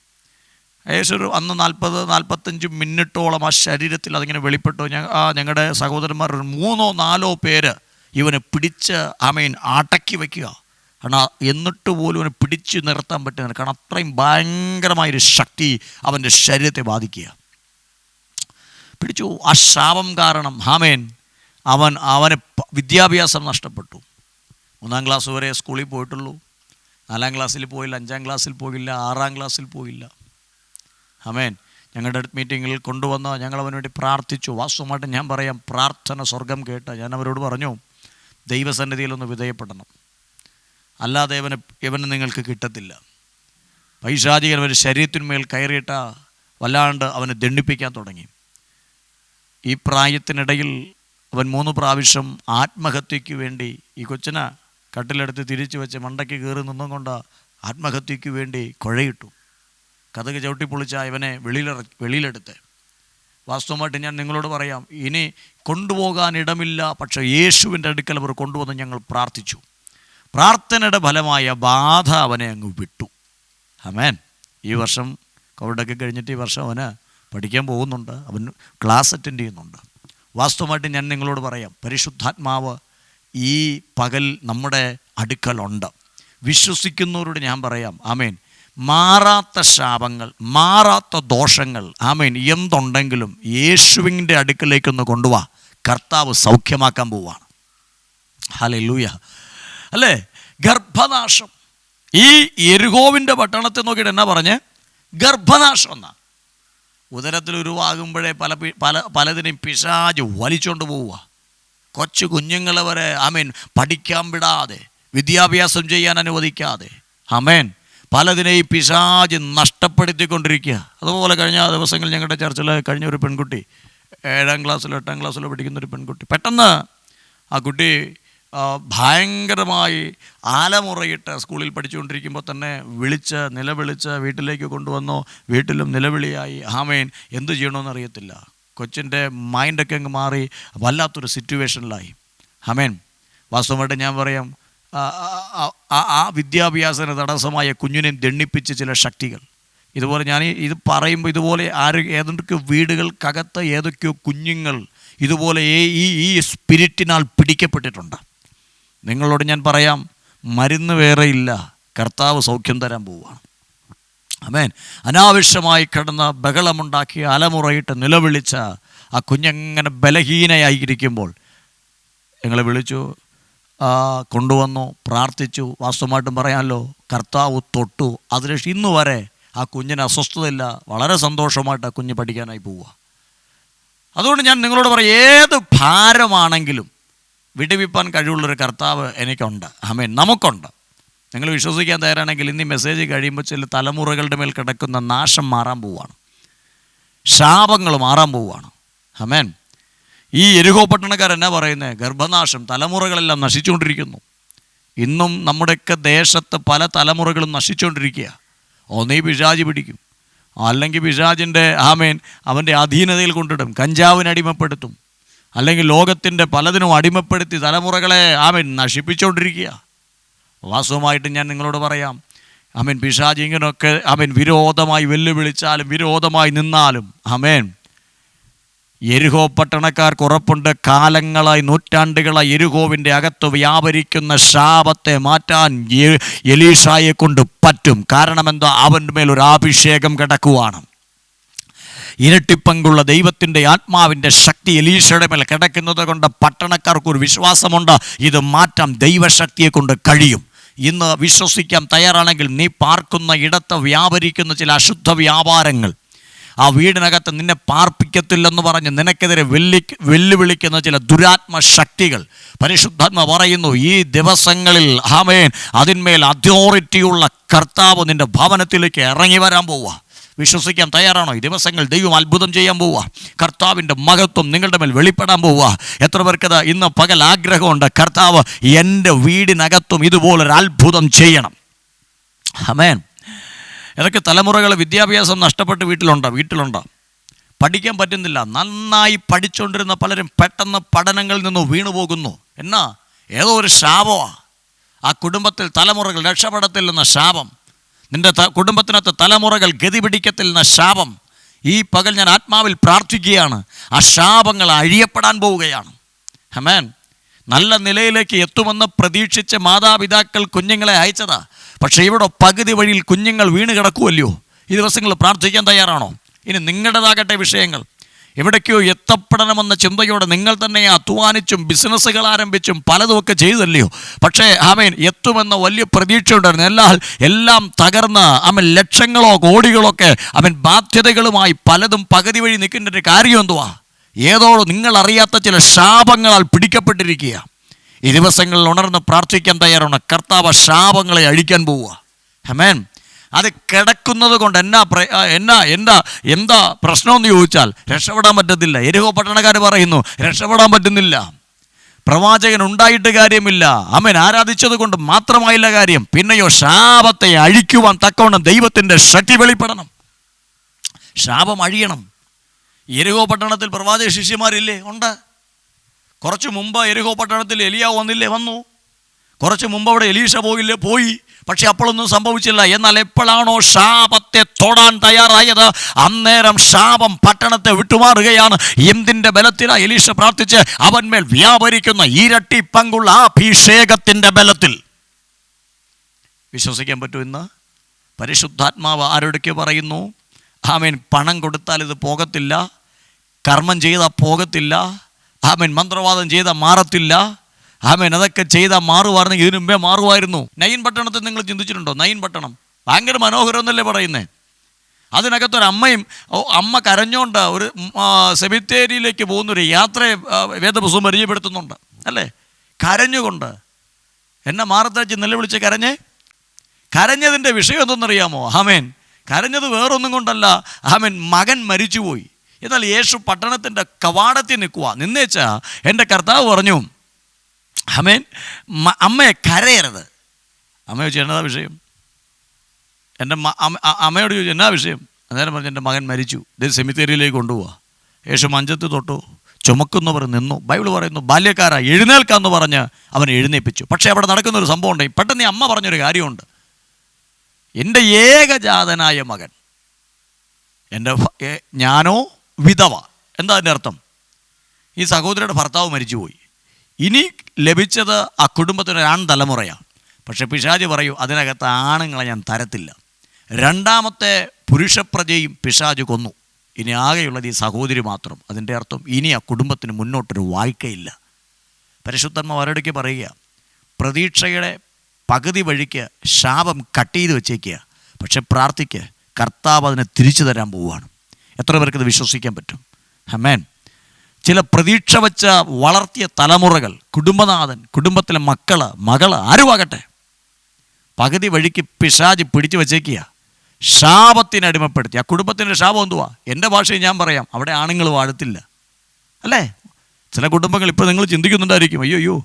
ഏകദേശം ഒരു അന്ന് നാൽപ്പത് നാൽപ്പത്തഞ്ച് മിനിറ്റോളം ആ ശരീരത്തിൽ അതിങ്ങനെ വെളിപ്പെട്ടു. ഞങ്ങളുടെ സഹോദരന്മാർ മൂന്നോ നാലോ പേര് ഇവനെ പിടിച്ച് ആമേൻ ആട്ടക്കി വയ്ക്കുക. കാരണം എന്നിട്ട് പോലും അവനെ പിടിച്ചു നിർത്താൻ പറ്റുന്നില്ല. കാരണം അത്രയും ഭയങ്കരമായൊരു ശക്തി അവന്റെ ശരീരത്തെ ബാധിക്കുക. പിടിച്ചു. ആ ശാപം കാരണം ഹാമേൻ അവൻ അവന് വിദ്യാഭ്യാസം നഷ്ടപ്പെട്ടു. മൂന്നാം ക്ലാസ് വരെ സ്കൂളിൽ പോയിട്ടുള്ളൂ. നാലാം ക്ലാസ്സിൽ പോയില്ല അഞ്ചാം ക്ലാസ്സിൽ പോയില്ല ആറാം ക്ലാസ്സിൽ പോയില്ല. ഹമേൻ ഞങ്ങളുടെ മീറ്റിങ്ങിൽ കൊണ്ടുവന്ന ഞങ്ങൾ അവന് വേണ്ടി പ്രാർത്ഥിച്ചു. വാസ്തവമായിട്ട് ഞാൻ പറയാം പ്രാർത്ഥന സ്വർഗം കേട്ട ഞാൻ അവരോട് പറഞ്ഞു ദൈവസന്നിധിയിലൊന്ന് വിധേയപ്പെടണം. അല്ലാതെ ഇവന് ഇവന് നിങ്ങൾക്ക് കിട്ടത്തില്ല. പൈശാചികൻ അവന്റെ ശരീരത്തിന്മേൽ കയറിയിട്ട വല്ലാണ്ട് അവനെ ദണ്ഡിപ്പിക്കാൻ തുടങ്ങി. ഈ പ്രായത്തിനിടയിൽ അവൻ മൂന്ന് പ്രാവശ്യം ആത്മഹത്യയ്ക്ക് വേണ്ടി ഈ കൊച്ചിനെ കട്ടിലെടുത്ത് തിരിച്ചു വെച്ച് മണ്ടയ്ക്ക് കയറി നിന്നും കൊണ്ട് ആത്മഹത്യയ്ക്ക് വേണ്ടി കുഴയിട്ടു. കഥക് ചവിട്ടിപ്പൊളിച്ച ഇവനെ വെളിയിലിറ വെളിയിലെടുത്ത്. വാസ്തവമായിട്ട് ഞാൻ നിങ്ങളോട് പറയാം ഇനി കൊണ്ടുപോകാൻ ഇടമില്ല പക്ഷേ യേശുവിന്റെ അടുക്കൽ അവർ കൊണ്ടുവന്ന് ഞങ്ങൾ പ്രാർത്ഥിച്ചു. പ്രാർത്ഥനയുടെ ഫലമായ ബാധ അവനെ അങ്ങ് വിട്ടു. അമേൻ ഈ വർഷം കോവിഡൊക്കെ കഴിഞ്ഞിട്ട് ഈ വർഷം അവന് പഠിക്കാൻ പോകുന്നുണ്ട്. അവൻ ക്ലാസ് അറ്റൻഡ് ചെയ്യുന്നുണ്ട്. വാസ്തവമായിട്ട് ഞാൻ നിങ്ങളോട് പറയാം പരിശുദ്ധാത്മാവ് ഈ പകൽ നമ്മുടെ അടുക്കലുണ്ട്. വിശ്വസിക്കുന്നവരോട് ഞാൻ പറയാം ആമേൻ. മാറാത്ത ശാപങ്ങൾ മാറാത്ത ദോഷങ്ങൾ ആമേൻ എന്തുണ്ടെങ്കിലും യേശുവിന്റെ അടുക്കലേക്കൊന്ന് കൊണ്ടുപോവാ കർത്താവ് സൗഖ്യമാക്കാൻ പോവുകയാണ് ഹലേ ലൂയ അല്ലേ? ഗർഭനാശം. ഈ എരുകോവിന്റെ പട്ടണത്തെ നോക്കിയിട്ട് എന്നാ പറഞ്ഞ്? ഗർഭനാശം എന്നാ. ഉദരത്തിൽ ഉരുവാകുമ്പോഴേ പല പല പലതിനെയും പിശാജ് വലിച്ചുകൊണ്ട് പോവുക. കൊച്ചു കുഞ്ഞുങ്ങളെ വരെ ആമേൻ പഠിക്കാൻ വിടാതെ വിദ്യാഭ്യാസം ചെയ്യാൻ അനുവദിക്കാതെ. ആമേൻ. പലതിനെയും പിശാജ് നഷ്ടപ്പെടുത്തിക്കൊണ്ടിരിക്കുക. അതുപോലെ കഴിഞ്ഞ ദിവസങ്ങളിൽ ഞങ്ങളുടെ ചർച്ചിൽ കഴിഞ്ഞ ഒരു പെൺകുട്ടി ഏഴാം ക്ലാസ്സിലോ എട്ടാം ക്ലാസ്സിലോ പഠിക്കുന്ന ഒരു പെൺകുട്ടി പെട്ടെന്ന് ആ കുട്ടി ഭയങ്കരമായി ആലമുറയിട്ട് സ്കൂളിൽ പഠിച്ചുകൊണ്ടിരിക്കുമ്പോൾ തന്നെ വിളിച്ച് നിലവിളിച്ച് വീട്ടിലേക്ക് കൊണ്ടുവന്നു വീട്ടിലും നിലവിളിയായി ആമേൻ എന്തു ചെയ്യണമെന്ന് അറിയത്തില്ല. കൊച്ചിന്റെ മൈൻഡൊക്കെ അങ്ങ് മാറി വല്ലാത്തൊരു സിറ്റുവേഷനിലായി. ആമേൻ വാസ്തവമായിട്ട് ഞാൻ പറയാം ആ, വിദ്യാഭ്യാസത്തിന് തടസ്സമായ കുഞ്ഞിനെ ദണ്ണിപ്പിച്ച ചില ശക്തികൾ. ഇതുപോലെ ഞാൻ ഇത് പറയുമ്പോൾ ഇതുപോലെ ആര് ഏതൊക്കെ വീടുകൾക്കകത്ത് ഏതൊക്കെയോ കുഞ്ഞുങ്ങൾ ഇതുപോലെ ഈ ഈ സ്പിരിറ്റിനാൽ പിടിക്കപ്പെട്ടിട്ടുണ്ട്. നിങ്ങളോട് ഞാൻ പറയാം മരുന്ന് വേറെ ഇല്ല. കർത്താവ് സൗഖ്യം തരാൻ പോവുകയാണ്. അമേൻ അനാവശ്യമായി കിടന്ന് ബഹളമുണ്ടാക്കി അലമുറയിട്ട് നിലവിളിച്ച ആ കുഞ്ഞങ്ങനെ ബലഹീനയായിരിക്കുമ്പോൾ ഞങ്ങളെ വിളിച്ചു കൊണ്ടുവന്നു പ്രാർത്ഥിച്ചു വാസ്തവമായിട്ടും പറയാമല്ലോ കർത്താവ് തൊട്ടു. അതിനുശേഷം ഇന്ന് വരെ ആ കുഞ്ഞിന് അസ്വസ്ഥതയില്ല. വളരെ സന്തോഷമായിട്ട് ആ കുഞ്ഞ് പഠിക്കാനായി പോവുക. അതുകൊണ്ട് ഞാൻ നിങ്ങളോട് പറയാം ഏത് ഭാരമാണെങ്കിലും വിടുവിപ്പാൻ കഴിവുള്ളൊരു കർത്താവ് എനിക്കുണ്ട്. ആമേൻ. നമുക്കുണ്ട്. നിങ്ങൾ വിശ്വസിക്കാൻ തയ്യാറാണെങ്കിൽ ഇന്ന് മെസ്സേജ് കഴിയുമ്പോൾ ചില തലമുറകളുടെ മേൽ കിടക്കുന്ന നാശം മാറാൻ പോവുകയാണ് ശാപങ്ങൾ മാറാൻ പോവുകയാണ് ആമേൻ. ഈ എരുഹോ പട്ടണക്കാർ എന്നാ പറയുന്നത് ഗർഭനാശം തലമുറകളെല്ലാം നശിച്ചുകൊണ്ടിരിക്കുന്നു. ഇന്നും നമ്മുടെയൊക്കെ ദേശത്ത് പല തലമുറകളും നശിച്ചുകൊണ്ടിരിക്കുക. ഒന്നീ പിശാജി പിടിക്കും. അല്ലെങ്കിൽ പിശാജിന്റെ ആമേൻ അവന്റെ അധീനതയിൽ കൊണ്ടിടും. കഞ്ചാവിന് അടിമപ്പെടുത്തും. അല്ലെങ്കിൽ ലോകത്തിന്റെ പലതിനും അടിമപ്പെടുത്തി തലമുറകളെ ആമേൻ നശിപ്പിച്ചുകൊണ്ടിരിക്കുക. വാസ്തവമായിട്ട് ഞാൻ നിങ്ങളോട് പറയാം അമേൻ പിശാജ് ഇങ്ങനെയൊക്കെ അമേൻ വിരോധമായി വെല്ലുവിളിച്ചാലും വിരോധമായി നിന്നാലും അമേൻ എരുഹോ പട്ടണക്കാർക്ക് ഉറപ്പുണ്ട് കാലങ്ങളായി നൂറ്റാണ്ടുകളായി എരുഹോവിന്റെ അകത്ത് വ്യാപരിക്കുന്ന ശാപത്തെ മാറ്റാൻ എലീഷായെ കൊണ്ട് പറ്റും. കാരണം അവന്റെ മേൽ ഒരു അഭിഷേകം കിടക്കുവാണ്. ഇരട്ടിപ്പങ്കുള്ള ദൈവത്തിന്റെ ആത്മാവിന്റെ ശക്തി എലീശയുടെ മേൽ കിടക്കുന്നത് കൊണ്ട് പട്ടണക്കാർക്ക് ഒരു വിശ്വാസമുണ്ട്. ഇത് മാറ്റാം ദൈവശക്തിയെ കൊണ്ട് കഴിയും. ഇന്ന് വിശ്വസിക്കാൻ തയ്യാറാണെങ്കിൽ നീ പാർക്കുന്ന ഇടത്ത് വ്യാപരിക്കുന്ന ചില അശുദ്ധ വ്യാപാരങ്ങൾ. ആ വീടിനകത്ത് നിന്നെ പാർപ്പിക്കത്തില്ലെന്ന് പറഞ്ഞ് നിനക്കെതിരെ വെല്ലി വെല്ലുവിളിക്കുന്ന ചില ദുരാത്മ ശക്തികൾ. പരിശുദ്ധാത്മ പറയുന്നു ഈ ദിവസങ്ങളിൽ ആമേൻ അതിന്മേൽ അതോറിറ്റിയുള്ള കർത്താവ് നിന്റെ ഭവനത്തിലേക്ക് ഇറങ്ങി വരാൻ പോവുക. വിശ്വസിക്കാൻ തയ്യാറാണോ? ഈ ദിവസങ്ങൾ ദൈവം അത്ഭുതം ചെയ്യാൻ പോവുക. കർത്താവിന്റെ മഹത്വം നിങ്ങളുടെ മേൽ വെളിപ്പെടാൻ പോവുക. എത്ര പേർക്കത് ഇന്ന് പകൽ ആഗ്രഹമുണ്ട്? കർത്താവ് എന്റെ വീടിനകത്തും ഇതുപോലൊരു അത്ഭുതം ചെയ്യണം. അമേൻ ഇതൊക്കെ തലമുറകൾ വിദ്യാഭ്യാസം നഷ്ടപ്പെട്ട് വീട്ടിലുണ്ടോ? വീട്ടിലുണ്ടോ? പഠിക്കാൻ പറ്റുന്നില്ല. നന്നായി പഠിച്ചുകൊണ്ടിരുന്ന പലരും പെട്ടെന്ന് പഠനങ്ങളിൽ നിന്ന് വീണു പോകുന്നു. എന്നാ? ഏതോ ഒരു ശാപമാണ് ആ കുടുംബത്തിൽ തലമുറകൾ രക്ഷപ്പെടത്തില്ലെന്ന ശാപം. നിന്റെ ത- കുടുംബത്തിനകത്ത് തലമുറകൾ ഗതി പിടിക്കത്തില്ലെന്ന ശാപം ഈ പകൽ ഞാൻ ആത്മാവിൽ പ്രാർത്ഥിക്കുകയാണ്. ആ ശാപങ്ങൾ അഴിയപ്പെടാൻ പോവുകയാണ്. ഹമേൻ നല്ല നിലയിലേക്ക് എത്തുമെന്ന് പ്രതീക്ഷിച്ച് മാതാപിതാക്കൾ കുഞ്ഞുങ്ങളെ അയച്ചതാ. പക്ഷേ ഇവിടെ പകുതി വഴിയിൽ കുഞ്ഞുങ്ങൾ വീണ് കിടക്കുമല്ലയോ ഈ ദിവസങ്ങൾ പ്രാർത്ഥിക്കാൻ തയ്യാറാണോ? ഇനി നിങ്ങളുടേതാകട്ടെ വിഷയങ്ങൾ. എവിടേക്കോ എത്തപ്പെടണമെന്ന ചിന്തയോടെ നിങ്ങൾ തന്നെ അധ്വാനിച്ചും ബിസിനസ്സുകൾ ആരംഭിച്ചും പലതുമൊക്കെ ചെയ്തല്ലയോ? പക്ഷേ ആമേൻ എത്തുമെന്ന വലിയ പ്രതീക്ഷ ഉണ്ടായിരുന്നു എല്ലാം എല്ലാം തകർന്ന് അവൻ ലക്ഷങ്ങളോ കോടികളോ ഒക്കെ അവൻ ബാധ്യതകളുമായി പലതും പകുതി വഴി നിൽക്കേണ്ട ഒരു കാര്യം എന്തുവാ? ഏതോ നിങ്ങൾ അറിയാത്ത ചില ശാപങ്ങളാൽ പിടിക്കപ്പെട്ടിരിക്കുക. ഈ ദിവസങ്ങളിൽ ഉണർന്ന് പ്രാർത്ഥിക്കാൻ തയ്യാറാണ്. കർത്താവ് ശാപങ്ങളെ അഴിക്കാൻ പോവുക. ഹമേൻ അത് കിടക്കുന്നത് കൊണ്ട് എന്നാ എന്നാ എന്താ എന്താ പ്രശ്നമെന്ന് ചോദിച്ചാൽ രക്ഷപ്പെടാൻ പറ്റത്തില്ല. എരിഹോ പട്ടണക്കാർ പറയുന്നു രക്ഷപ്പെടാൻ പറ്റുന്നില്ല. പ്രവാചകൻ ഉണ്ടായിട്ട് കാര്യമില്ല. അമ്മൻ ആരാധിച്ചത് കൊണ്ട് മാത്രമായില്ല കാര്യം. പിന്നെയോ ശാപത്തെ അഴിക്കുവാൻ തക്കവണ്ണം ദൈവത്തിന്റെ ശക്തി വെളിപ്പെടണം. ശാപം അഴിയണം. എരിഹോ പട്ടണത്തിൽ പ്രവാചക ശിഷ്യന്മാരില്ലേ? ഉണ്ട്. കുറച്ച് മുമ്പ് എരിഹോ പട്ടണത്തിൽ എലിയാവ് വന്നില്ലേ? വന്നു. കുറച്ച് മുമ്പ് അവിടെ എലീഷ പോയില്ലേ? പോയി. പക്ഷെ അപ്പോഴൊന്നും സംഭവിച്ചില്ല. എന്നാൽ എപ്പോഴാണോ ശാപത്തെ തൊടാൻ തയ്യാറായത് അന്നേരം ശാപം പട്ടണത്തെ വിട്ടുമാറുകയാണ്. എന്തിന്റെ ബലത്തിലാ എലീഷ പ്രാർത്ഥിച്ച് അവന്മേൽ വ്യാപരിക്കുന്ന ഇരട്ടി പങ്കുള്ള അഭിഷേകത്തിന്റെ ബലത്തിൽ? വിശ്വസിക്കാൻ പറ്റും ഇന്ന്? പരിശുദ്ധാത്മാവ് ആരോടൊക്കെ പറയുന്നു ആമേൻ പണം കൊടുത്താൽ ഇത് പോകത്തില്ല കർമ്മം ചെയ്താൽ പോകത്തില്ല ആമേൻ മന്ത്രവാദം ചെയ്താൽ മാറത്തില്ല ആമേൻ. അതൊക്കെ ചെയ്താൽ മാറുവായിരുന്നെങ്കിൽ ഇതിനു മുമ്പേ മാറുമായിരുന്നു നയൻ പട്ടണത്തിൽ നിങ്ങൾ ചിന്തിച്ചിട്ടുണ്ടോ? നയൻ പട്ടണം. ഭയങ്കര മനോഹരം എന്നല്ലേ പറയുന്നേ? അതിനകത്തൊരു അമ്മയും അമ്മ കരഞ്ഞോണ്ട് ഒരു സെമിത്തേരിയിലേക്ക് പോകുന്നൊരു യാത്രയെ വേദപുസ്തകം പരിചയപ്പെടുത്തുന്നുണ്ട്. അല്ലേ? കരഞ്ഞുകൊണ്ട്. എന്നെ മാറത്തച്ച് നിലവിളിച്ച് കരഞ്ഞേ? കരഞ്ഞതിന്റെ വിഷയം എന്തെന്നറിയാമോ? ആമേൻ. കരഞ്ഞത് വേറൊന്നും കൊണ്ടല്ല. ആമേൻ മകൻ മരിച്ചുപോയി. എന്നാൽ യേശു പട്ടണത്തിന്റെ കവാടത്തിൽ നിൽക്കുക നിന്നേച്ചാ എന്റെ കർത്താവ് പറഞ്ഞു മ- അമ്മയെ കരയരുത്. അമ്മ ചോദിച്ചു എന്നതാ വിഷയം? എന്റെ അമ്മയോട് ചോദിച്ചു എന്നാ വിഷയം? അന്നേരം പറഞ്ഞു എന്റെ മകൻ മരിച്ചു. ഇത് സെമിത്തേരിയിലേക്ക് കൊണ്ടുപോവാ. യേശു മഞ്ചത്ത് തൊട്ടു. ചുമക്കുന്നവർ നിന്നു. ബൈബിൾ പറയുന്നു ബാല്യക്കാര. എഴുന്നേൽക്കാന്ന് പറഞ്ഞ് അവൻ എഴുന്നേൽപ്പിച്ചു പക്ഷേ അവിടെ നടക്കുന്ന ഒരു സംഭവം ഉണ്ട്. പെട്ടെന്ന് അമ്മ പറഞ്ഞൊരു കാര്യമുണ്ട്. എന്റെ ഏകജാതനായ മകൻ. എന്റെ ഞാനോ വിധവ. എന്താ അതിന്റെ അർത്ഥം? ഈ സഹോദരിയുടെ ഭർത്താവ് മരിച്ചുപോയി. ഇനി ലഭിച്ചത് ആ കുടുംബത്തിന് ആൺ തലമുറയാണ്. പക്ഷെ പിശാജ് പറയൂ അതിനകത്ത് ആണുങ്ങളെ ഞാൻ തരത്തില്ല. രണ്ടാമത്തെ പുരുഷപ്രജയും പിശാജ് കൊന്നു. ഇനി ആകെയുള്ളത് ഈ സഹോദരി മാത്രം. അതിന്റെ അർത്ഥം ഇനി ആ കുടുംബത്തിന് മുന്നോട്ടൊരു വായ്ക്കയില്ല. പരിശുദ്ധന്മ ഒരടയ്ക്ക് പറയുക പ്രതീക്ഷയുടെ പകുതി വഴിക്ക് ശാപം കട്ട് ചെയ്ത് വെച്ചേക്കുക. പക്ഷെ പ്രാർത്ഥിക്കുക കർത്താവ് അതിനെ തിരിച്ചു തരാൻ പോവുകയാണ്. എത്ര പേർക്ക് ഇത് വിശ്വസിക്കാൻ പറ്റും? ഹമേൻ ചില പ്രതീക്ഷ വച്ച വളർത്തിയ തലമുറകൾ കുടുംബനാഥൻ കുടുംബത്തിലെ മക്കൾ മകൾ ആരുമാകട്ടെ? പകുതി വഴിക്ക് പിശാജ് പിടിച്ചു വച്ചേക്കുക ശാപത്തിന് അടിമപ്പെടുത്തി. ആ കുടുംബത്തിന്റെ ശാപം എന്തുവാ? എന്റെ ഭാഷയിൽ ഞാൻ പറയാം. അവിടെ ആണുങ്ങൾ വാഴത്തില്ല. അല്ലേ? ചില കുടുംബങ്ങൾ ഇപ്പോൾ നിങ്ങൾ ചിന്തിക്കുന്നുണ്ടായിരിക്കും. അയ്യോ അയ്യോ.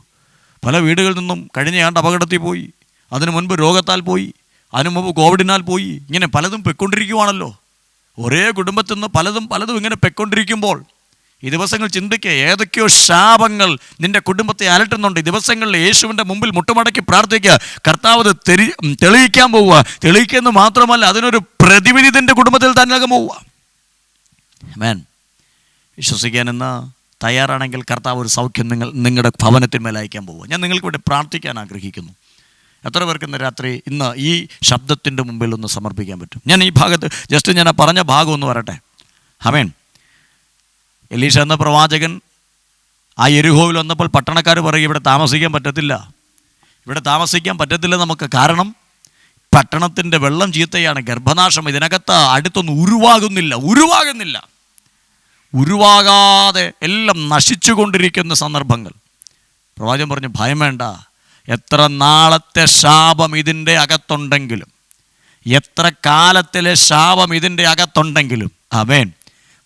പല വീടുകളിൽ നിന്നും കഴിഞ്ഞ ആണ്ട് അപകടത്തിൽ പോയി. അതിനു മുൻപ് രോഗത്താൽ പോയി. അതിനു മുമ്പ് കോവിഡിനാൽ പോയി. ഇങ്ങനെ പലതും പെക്കൊണ്ടിരിക്കുവാണല്ലോ. ഒരേ കുടുംബത്തിൽ നിന്ന് പലതും പലതും ഇങ്ങനെ പെക്കൊണ്ടിരിക്കുമ്പോൾ ഈ ദിവസങ്ങൾ ചിന്തിക്കുക ഏതൊക്കെയോ ശാപങ്ങൾ നിന്റെ കുടുംബത്തെ അലട്ടുന്നുണ്ട്. ഈ ദിവസങ്ങളിൽ യേശുവിന്റെ മുമ്പിൽ മുട്ടുമടക്കി പ്രാർത്ഥിക്കുക കർത്താവ് തെരി തെളിയിക്കാൻ പോവുക. തെളിയിക്കുന്നു മാത്രമല്ല അതിനൊരു പ്രതിവിധി നിന്റെ കുടുംബത്തിൽ തന്നെ പോവുക. മേൻ വിശ്വസിക്കാൻ എന്ന തയ്യാറാണെങ്കിൽ കർത്താവ് ഒരു സൗഖ്യം നിങ്ങൾ നിങ്ങളുടെ ഭവനത്തിന്മേൽ അയക്കാൻ പോവുക. ഞാൻ നിങ്ങൾക്ക് വേണ്ടി പ്രാർത്ഥിക്കാൻ ആഗ്രഹിക്കുന്നു. എത്ര പേർക്ക് ഇന്ന് രാത്രി ഇന്ന് ഈ ശബ്ദത്തിന്റെ മുമ്പിൽ ഒന്ന് സമർപ്പിക്കാൻ പറ്റും? ഞാൻ ഈ ഭാഗത്ത് ജസ്റ്റ് ഞാൻ ആ പറഞ്ഞ ഭാഗം ഒന്ന് വരട്ടെ. ഹമേൻ എലീഷ എന്ന പ്രവാചകൻ ആ എരുഹോവിൽ വന്നപ്പോൾ പട്ടണക്കാർ പറയും ഇവിടെ താമസിക്കാൻ പറ്റത്തില്ല. ഇവിടെ താമസിക്കാൻ പറ്റത്തില്ല നമുക്ക്. കാരണം പട്ടണത്തിന്റെ വെള്ളം ചീത്തയാണ്. ഗർഭനാശം ഇതിനകത്ത് അടുത്തൊന്നും ഉരുവാകുന്നില്ല. ഉരുവാകുന്നില്ല. ഉരുവാകാതെ എല്ലാം നശിച്ചുകൊണ്ടിരിക്കുന്ന സന്ദർഭങ്ങൾ. പ്രവാചകൻ പറഞ്ഞു ഭയം വേണ്ട. എത്ര നാളത്തെ ശാപം ഇതിന്റെ അകത്തുണ്ടെങ്കിലും എത്ര കാലത്തിലെ ശാപം ഇതിന്റെ അകത്തുണ്ടെങ്കിലും അവൻ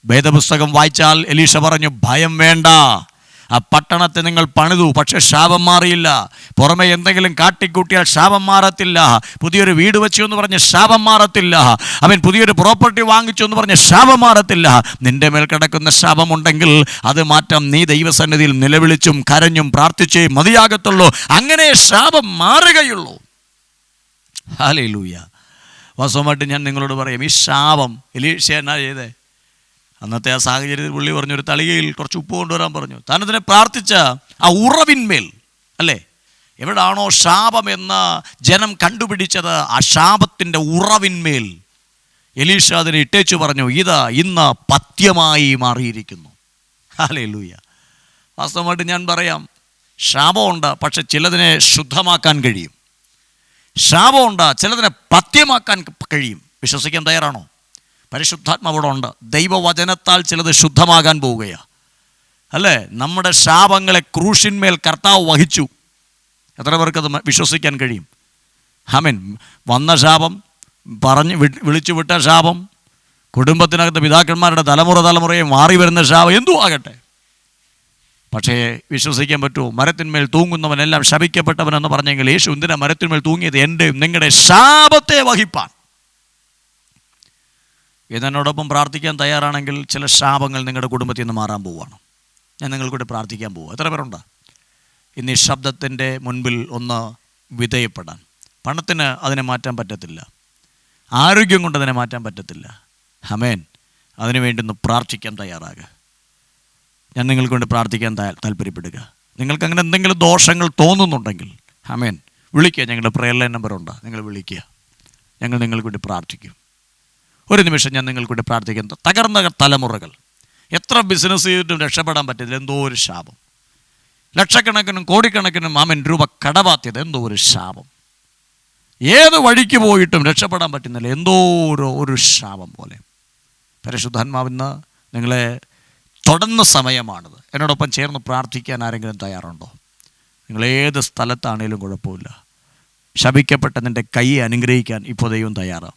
വേദപുസ്തകം വായിച്ചാൽ എലീഷ പറഞ്ഞു ഭയം വേണ്ട. ആ പട്ടണത്തെ നിങ്ങൾ പണിതു പക്ഷെ ശാപം മാറിയില്ല. പുറമെ എന്തെങ്കിലും കാട്ടിക്കൂട്ടിയാൽ ശാപം മാറത്തില്ല. പുതിയൊരു വീട് വെച്ചു എന്ന് പറഞ്ഞ് ശാപം മാറത്തില്ല. അവൻ പുതിയൊരു പ്രോപ്പർട്ടി വാങ്ങിച്ചു എന്ന് പറഞ്ഞ് ശാപം മാറത്തില്ല. നിന്റെ മേൽ കിടക്കുന്ന ശാപമുണ്ടെങ്കിൽ അത് മാറ്റം. നീ ദൈവസന്നിധിയിൽ നിലവിളിച്ചും കരഞ്ഞും പ്രാർത്ഥിച്ചേ മതിയാകത്തുള്ളൂ. അങ്ങനെ ശാപം മാറുകയുള്ളൂ. ഹാലേ ലൂയ വാസ്തവമായിട്ട് ഞാൻ നിങ്ങളോട് പറയും ഈ ശാപം എലീഷ എന്നാ ചെയ്തേ? അന്നത്തെ ആ സാഹചര്യത്തിൽ പുള്ളി പറഞ്ഞു ഒരു തളികയിൽ കുറച്ച് ഉപ്പ് കൊണ്ടുവരാൻ പറഞ്ഞു. താനതിനെ പ്രാർത്ഥിച്ച ആ ഉറവിന്മേൽ അല്ലേ? എവിടാണോ ശാപം എന്ന ജനം കണ്ടുപിടിച്ചത് ആ ശാപത്തിന്റെ ഉറവിന്മേൽ. എലീഷ അതിനെ ഇട്ടേച്ചു പറഞ്ഞു ഇതാ ഇന്ന് പത്യമായി മാറിയിരിക്കുന്നു. ഹാലേ ലൂയ വാസ്തവമായിട്ട് ഞാൻ പറയാം ശാപമുണ്ട് പക്ഷെ ചിലതിനെ ശുദ്ധമാക്കാൻ കഴിയും. ശാപമുണ്ട് ചിലതിനെ പത്യമാക്കാൻ കഴിയും. വിശ്വസിക്കാൻ തയ്യാറാണോ? പരിശുദ്ധാത്മാവിടെ ഉണ്ട് ദൈവവചനത്താൽ ചിലത് ശുദ്ധമാകാൻ പോവുകയാണ് അല്ലേ? നമ്മുടെ ശാപങ്ങളെ ക്രൂശിന്മേൽ കർത്താവ് വഹിച്ചു. എത്ര പേർക്കത് വിശ്വസിക്കാൻ കഴിയും? ഹമൻ വന്ന ശാപം പറഞ്ഞ് വിളിച്ചു വിട്ട ശാപം കുടുംബത്തിനകത്ത് പിതാക്കന്മാരുടെ തലമുറ തലമുറയെ മാറി വരുന്ന ശാപം എന്തു ആകട്ടെ? പക്ഷേ വിശ്വസിക്കാൻ പറ്റുമോ? മരത്തിന്മേൽ തൂങ്ങുന്നവനെല്ലാം ശപിക്കപ്പെട്ടവനെന്ന് പറഞ്ഞെങ്കിൽ യേശു എന്തിനാ മരത്തിന്മേൽ തൂങ്ങിയത്? എന്റെയും നിങ്ങളുടെ ശാപത്തെ വഹിപ്പാൻ. ഇതെന്നോടൊപ്പം പ്രാർത്ഥിക്കാൻ തയ്യാറാണെങ്കിൽ ചില ശാപങ്ങൾ നിങ്ങളുടെ കുടുംബത്തിൽ നിന്ന് മാറാൻ പോവുകയാണ്. ഞാൻ നിങ്ങൾക്കൂടെ പ്രാർത്ഥിക്കാൻ പോവുക. എത്ര പേരുണ്ട്? ഇന്ന് ഈ ശബ്ദത്തിന്റെ മുൻപിൽ ഒന്ന് വിധേയപ്പെടാൻ. പണത്തിന് അതിനെ മാറ്റാൻ പറ്റത്തില്ല. ആരോഗ്യം കൊണ്ട് അതിനെ മാറ്റാൻ പറ്റത്തില്ല. ഹമേൻ അതിനുവേണ്ടി ഒന്ന് പ്രാർത്ഥിക്കാൻ തയ്യാറാകുക. ഞാൻ നിങ്ങൾക്ക് വേണ്ടി പ്രാർത്ഥിക്കാൻ താല്പര്യപ്പെടുക. നിങ്ങൾക്ക് അങ്ങനെ എന്തെങ്കിലും ദോഷങ്ങൾ തോന്നുന്നുണ്ടെങ്കിൽ ഹമേൻ വിളിക്കുക. ഞങ്ങളുടെ പ്രെയർ നമ്പർ നമ്പറുണ്ട് നിങ്ങൾ വിളിക്കുക. ഞങ്ങൾ നിങ്ങൾക്ക് വേണ്ടി പ്രാർത്ഥിക്കും. ഒരു നിമിഷം ഞാൻ നിങ്ങൾക്കൂടെ പ്രാർത്ഥിക്കുന്നു. തകർന്ന തലമുറകൾ. എത്ര ബിസിനസ് ചെയ്തിട്ടും രക്ഷപ്പെടാൻ പറ്റില്ല. എന്തോ ഒരു ശാപം. ലക്ഷക്കണക്കിനും കോടിക്കണക്കിനും മാമൻ രൂപ കടബാധ്യത. എന്തോ ഒരു ശാപം. ഏത് വഴിക്ക് പോയിട്ടും രക്ഷപ്പെടാൻ പറ്റുന്നില്ല. എന്തോ ഒരു ഒരു ശാപം പോലെ. പരിശുദ്ധാത്മാവിന്ന് നിങ്ങളെ തുടർന്ന സമയമാണിത്. എന്നോടൊപ്പം ചേർന്ന് പ്രാർത്ഥിക്കാൻ ആരെങ്കിലും തയ്യാറുണ്ടോ? നിങ്ങൾ ഏത് സ്ഥലത്താണേലും കുഴപ്പമില്ല. ശപിക്കപ്പെട്ട നിന്റെ കൈയെ അനുഗ്രഹിക്കാൻ ഇപ്പോൾ ദൈവം തയ്യാറാണ്.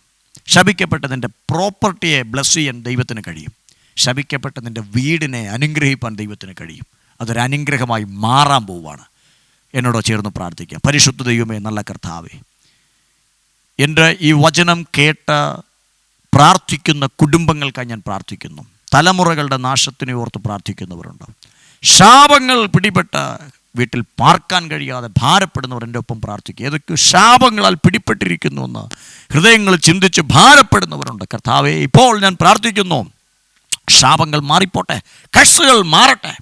ശപിക്കപ്പെട്ട നിന്റെ പ്രോപ്പർട്ടിയെ ബ്ലസ് ചെയ്യാൻ ദൈവത്തിന് കഴിയും. ശപിക്കപ്പെട്ടതിന്റെ വീടിനെ അനുഗ്രഹിപ്പാൻ ദൈവത്തിന് കഴിയും. അതൊരു അനുഗ്രഹമായി മാറാൻ പോവുകയാണ്. എന്നോട് ചേർന്ന് പ്രാർത്ഥിക്കാം. പരിശുദ്ധ ദൈവമേ നല്ല കർത്താവേ എന്റെ ഈ വചനം കേട്ട പ്രാർത്ഥിക്കുന്ന കുടുംബങ്ങൾക്കായി ഞാൻ പ്രാർത്ഥിക്കുന്നു. തലമുറകളുടെ നാശത്തിനെ ഓർത്ത് പ്രാർത്ഥിക്കുന്നവരുണ്ടോ. ശാപങ്ങൾ പിടിപെട്ട വീട്ടിൽ പാർക്കാൻ കഴിയാതെ ഭാരപ്പെടുന്നവർ എന്റെ ഒപ്പം പ്രാർത്ഥിക്കുക. ഏതൊക്കെ ശാപങ്ങളാൽ പിടിപ്പെട്ടിരിക്കുന്നു പിടിപ്പെട്ടിരിക്കുന്നുവെന്ന് ഹൃദയങ്ങൾ ചിന്തിച്ച് ഭാരപ്പെടുന്നവരുണ്ട്. കർത്താവെ ഇപ്പോൾ ഞാൻ പ്രാർത്ഥിക്കുന്നു. ശാപങ്ങൾ മാറിപ്പോട്ടെ കഷുകൾ മാറട്ടെ.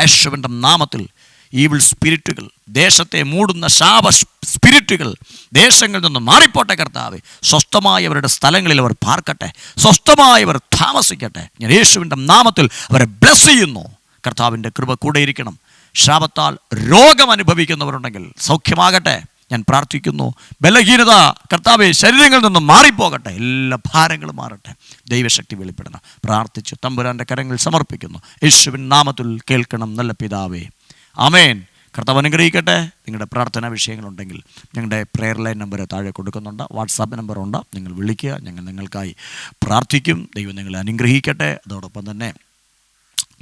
യേശുവിന്റെ നാമത്തിൽ ഈവിൾ സ്പിരിറ്റുകൾ ദേശത്തെ മൂടുന്ന ശാപ സ്പിരിറ്റുകൾ ദേശങ്ങളിൽ നിന്ന് മാറിപ്പോട്ടെ കർത്താവ്. സ്വസ്ഥമായവരുടെ സ്ഥലങ്ങളിൽ അവർ പാർക്കട്ടെ സ്വസ്ഥമായവർ താമസിക്കട്ടെ. ഞാൻ യേശുവിന്റെ നാമത്തിൽ അവരെ ബ്ലസ് ചെയ്യുന്നു. കർത്താവിന്റെ കൃപ കൂടെ ഇരിക്കണം ശാപത്താൽ രോഗം അനുഭവിക്കുന്നവരുണ്ടെങ്കിൽ സൗഖ്യമാകട്ടെ. ഞാൻ പ്രാർത്ഥിക്കുന്നു. ബലഹീനത കർത്താവെ ശരീരങ്ങളിൽ നിന്നും മാറിപ്പോകട്ടെ. എല്ലാ ഭാരങ്ങളും മാറട്ടെ. ദൈവശക്തി വെളിപ്പെടണം പ്രാർത്ഥിച്ചു തമ്പുരാന്റെ കരങ്ങൾ സമർപ്പിക്കുന്നു. യേശുവിൻ നാമത്തിൽ കേൾക്കണം. നല്ല പിതാവേ. അമേൻ കർത്താവ് അനുഗ്രഹിക്കട്ടെ. നിങ്ങളുടെ പ്രാർത്ഥനാ വിഷയങ്ങളുണ്ടെങ്കിൽ ഞങ്ങളുടെ പ്രെയർ ലൈൻ നമ്പർ താഴെ കൊടുക്കുന്നുണ്ട്. വാട്സാപ്പ് നമ്പറുണ്ട് നിങ്ങൾ വിളിക്കുക. ഞങ്ങൾ നിങ്ങൾക്കായി പ്രാർത്ഥിക്കും. ദൈവം നിങ്ങളെ അനുഗ്രഹിക്കട്ടെ. അതോടൊപ്പം തന്നെ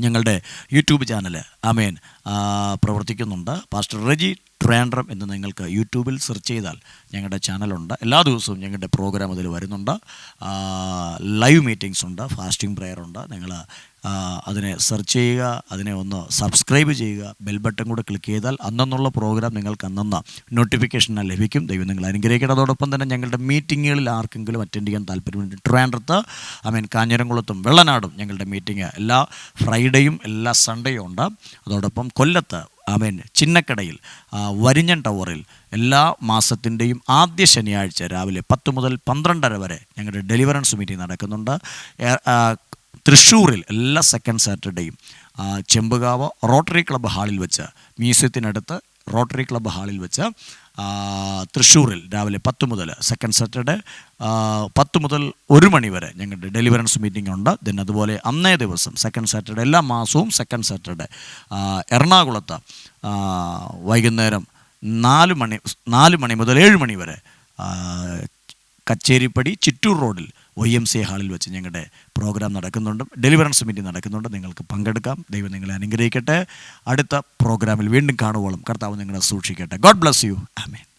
ഞങ്ങളുടെ യൂട്യൂബ് ചാനൽ ആമേൻ പ്രവർത്തിക്കുന്നുണ്ട്. പാസ്റ്റർ റെജി ട്രാൻഡ്രം എന്ന് നിങ്ങൾക്ക് യൂട്യൂബിൽ സെർച്ച് ചെയ്താൽ ഞങ്ങളുടെ ചാനലുണ്ട്. എല്ലാ ദിവസവും ഞങ്ങളുടെ പ്രോഗ്രാം അതിൽ വരുന്നുണ്ട്. ലൈവ് മീറ്റിംഗ്സ് ഉണ്ട് ഫാസ്റ്റിംഗ് പ്രെയർ ഉണ്ട്. നിങ്ങൾ അതിനെ സെർച്ച് ചെയ്യുക അതിനെ ഒന്ന് സബ്സ്ക്രൈബ് ചെയ്യുക ബെൽ ബട്ടൺ കൂടെ ക്ലിക്ക് ചെയ്താൽ അന്നെന്നുള്ള പ്രോഗ്രാം നിങ്ങൾക്ക് അന്നന്ന് നോട്ടിഫിക്കേഷൻ ലഭിക്കും. ദൈവം നിങ്ങൾ അനുഗ്രഹിക്കണം അതോടൊപ്പം തന്നെ ഞങ്ങളുടെ മീറ്റിങ്ങുകളിൽ ആർക്കെങ്കിലും അറ്റൻഡ് ചെയ്യാൻ താല്പര്യമുണ്ട് ട്രാൻഡ്രത്ത് ഐ മീൻ കാഞ്ഞിരംകുളത്തും വെള്ളനാടും ഞങ്ങളുടെ മീറ്റിംഗ് എല്ലാ ഫ്രൈഡേയും എല്ലാ സൺഡേയും ഉണ്ട്. അതോടൊപ്പം കൊല്ലത്ത് ഐ മീൻ ചിന്നക്കടയിൽ വരിഞ്ഞൻ ടവറിൽ എല്ലാ മാസത്തിന്റെയും ആദ്യ ശനിയാഴ്ച രാവിലെ പത്ത് മുതൽ പന്ത്രണ്ടര വരെ ഞങ്ങളുടെ ഡെലിവറൻസ് മീറ്റിംഗ് നടക്കുന്നുണ്ട്. തൃശ്ശൂരിൽ എല്ലാ സെക്കൻഡ് സാറ്റർഡേയും ചെമ്പുകാവ് റോട്ടറി ക്ലബ്ബ് ഹാളിൽ വെച്ച് മ്യൂസിയത്തിനടുത്ത് റോട്ടറി ക്ലബ്ബ് ഹാളിൽ വെച്ച് തൃശ്ശൂരിൽ രാവിലെ പത്ത് മുതൽ സെക്കൻഡ് സാറ്റർഡേ പത്ത് മുതൽ ഒരു മണി വരെ ഞങ്ങളുടെ ഡെലിവറൻസ് മീറ്റിംഗ് ഉണ്ട്. ദെൻ അതുപോലെ അന്നേ ദിവസം സെക്കൻഡ് സാറ്റർഡേ എല്ലാ മാസവും സെക്കൻഡ് സാറ്റർഡേ എറണാകുളത്ത് വൈകുന്നേരം നാല് മണി നാല് മണി മുതൽ ഏഴ് മണി വരെ കച്ചേരിപ്പടി ചിറ്റൂർ റോഡിൽ ഒ എം സി ഹാളിൽ വെച്ച് ഞങ്ങളുടെ പ്രോഗ്രാം നടക്കുന്നുണ്ട്. ഡെലിവറൻസ് മീറ്റിംഗ് നടക്കുന്നുണ്ട്. നിങ്ങൾക്ക് പങ്കെടുക്കാം. ദൈവം നിങ്ങളെ അനുഗ്രഹിക്കട്ടെ. അടുത്ത പ്രോഗ്രാമിൽ വീണ്ടും കാണുവോളം കർത്താവ് നിങ്ങളെ സൂക്ഷിക്കട്ടെ. God bless you amen